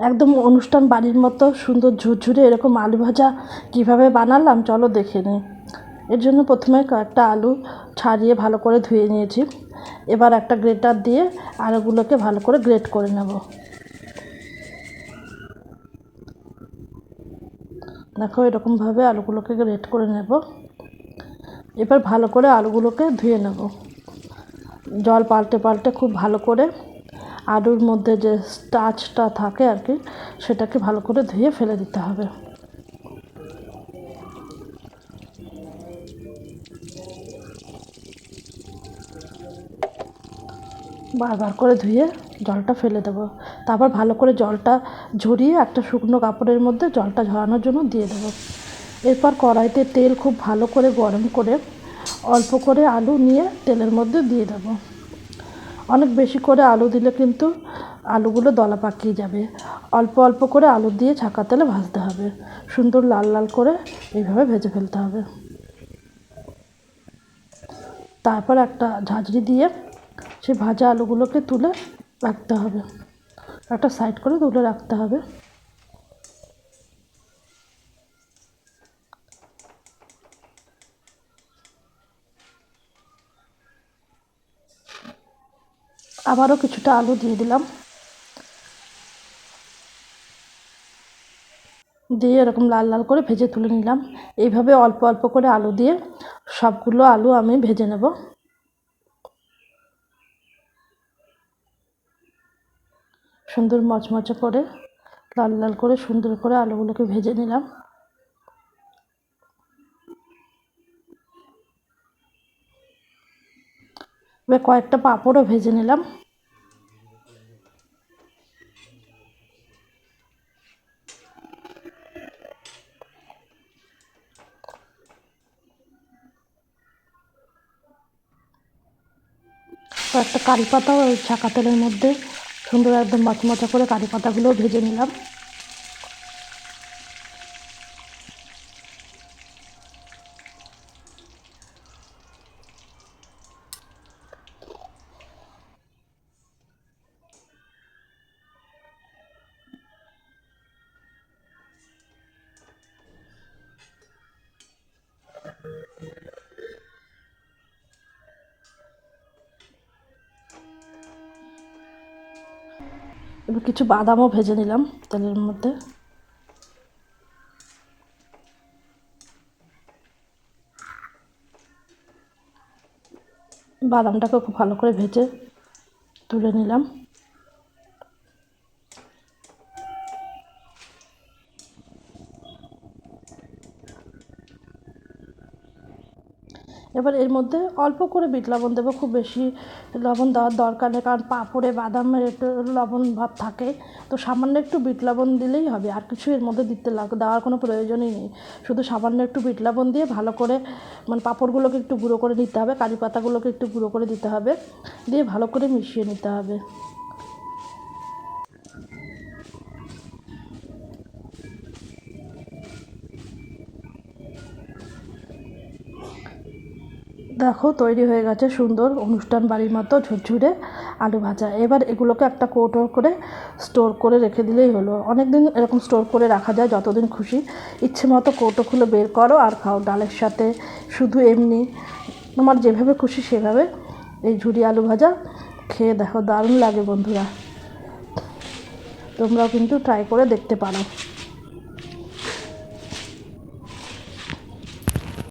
একদম অনুষ্ঠান বাড়ির মতো সুন্দর ঝুরঝুরে এরকম আলু ভাজা কীভাবে বানালাম, চলো দেখে নিই। এর জন্য প্রথমে কয়েকটা আলু ছাড়িয়ে ভালো করে ধুয়ে নিয়েছি। এবার একটা গ্রেটার দিয়ে আলুগুলোকে ভালো করে গ্রেট করে নেব। দেখো এরকমভাবে আলুগুলোকে গ্রেট করে নেব। এবার ভালো করে আলুগুলোকে ধুয়ে নেব। জল পাল্টে পাল্টে খুব ভালো করে আলুর মধ্যে যে স্টাচটা থাকে আর কি, সেটাকে ভালো করে ধুয়ে ফেলে দিতে হবে। বারবার করে ধুয়ে জলটা ফেলে দেবো। তারপর ভালো করে জলটা ঝরিয়ে একটা শুকনো কাপড়ের মধ্যে জলটা ঝরানোর জন্য দিয়ে দেবো। এরপর কড়াইতে তেল খুব ভালো করে গরম করে অল্প করে আলু নিয়ে তেলের মধ্যে দিয়ে দেবো। অনেক বেশি করে আলু দিলে কিন্তু আলুগুলো দলা পাকিয়ে যাবে। অল্প অল্প করে আলু দিয়ে ছাকা তেলে ভাজতে হবে। সুন্দর লাল লাল করে এইভাবে ভেজে ফেলতে হবে। তারপর একটা ঝাঁঝরি দিয়ে সেই ভাজা আলুগুলোকে তুলে রাখতে হবে। একটা সাইড করে তুলে রাখতে হবে। আবারও কিছুটা আলু দিয়ে দিলাম। দিয়ে এরকম লাল লাল করে ভেজে তুলে নিলাম। এইভাবে অল্প অল্প করে আলু দিয়ে সবগুলো আলু আমি ভেজে নেব। সুন্দর মচমচে করে, লাল লাল করে সুন্দর করে আলুগুলোকে ভেজে নিলাম। এবার কয়েকটা পাঁপড়ও ভেজে নিলাম। কয়েকটা কারি পাতাও ওই ছাকা তেলের মধ্যে সুন্দর একদম মচমচা করে কারি পাতাগুলোও ভেজে নিলাম। এবার কিছু বাদামও ভেজে নিলাম তেলের মধ্যে। বাদামটাকে খুব ভালো করে ভেজে তুলে নিলাম। এবার এর মধ্যে অল্প করে বিট লবণ দেবো, খুব বেশি লবণ দেওয়ার দরকার নেই, কারণ পাঁপড়ে, বাদামের একটু লবণ ভাব থাকে। তো সামান্য একটু বিট লবণ দিলেই হবে, আর কিছু এর মধ্যে দিতে লাগ, দেওয়ার কোনো প্রয়োজনই নেই। শুধু সামান্য একটু বিট লবণ দিয়ে ভালো করে মানে পাঁপড়গুলোকে একটু গুঁড়ো করে নিতে হবে, কারি পাতাগুলোকে একটু গুঁড়ো করে দিতে হবে, দিয়ে ভালো করে মিশিয়ে নিতে হবে। দেখো, তৈরি হয়ে গেছে সুন্দর অনুষ্ঠান বাড়ির মতো, ঝুরঝুরে আলু ভাজা। এবার এগুলোকে একটা কৌটো করে স্টোর করে রেখে দিলেই হলো। অনেক দিন এরকম স্টোর করে রাখা যায়, যতদিন খুশি। ইচ্ছে মতো কৌটো খুলে বের করো আর খাও। ডালের সাথে শুধু এমনি তোমার যেভাবে খুশি সেভাবে এই ঝুরি আলু ভাজা খেয়ে দেখো। দারুণ লাগে বন্ধুরা। তোমরাও কিন্তু ট্রাই করে দেখতে পারো।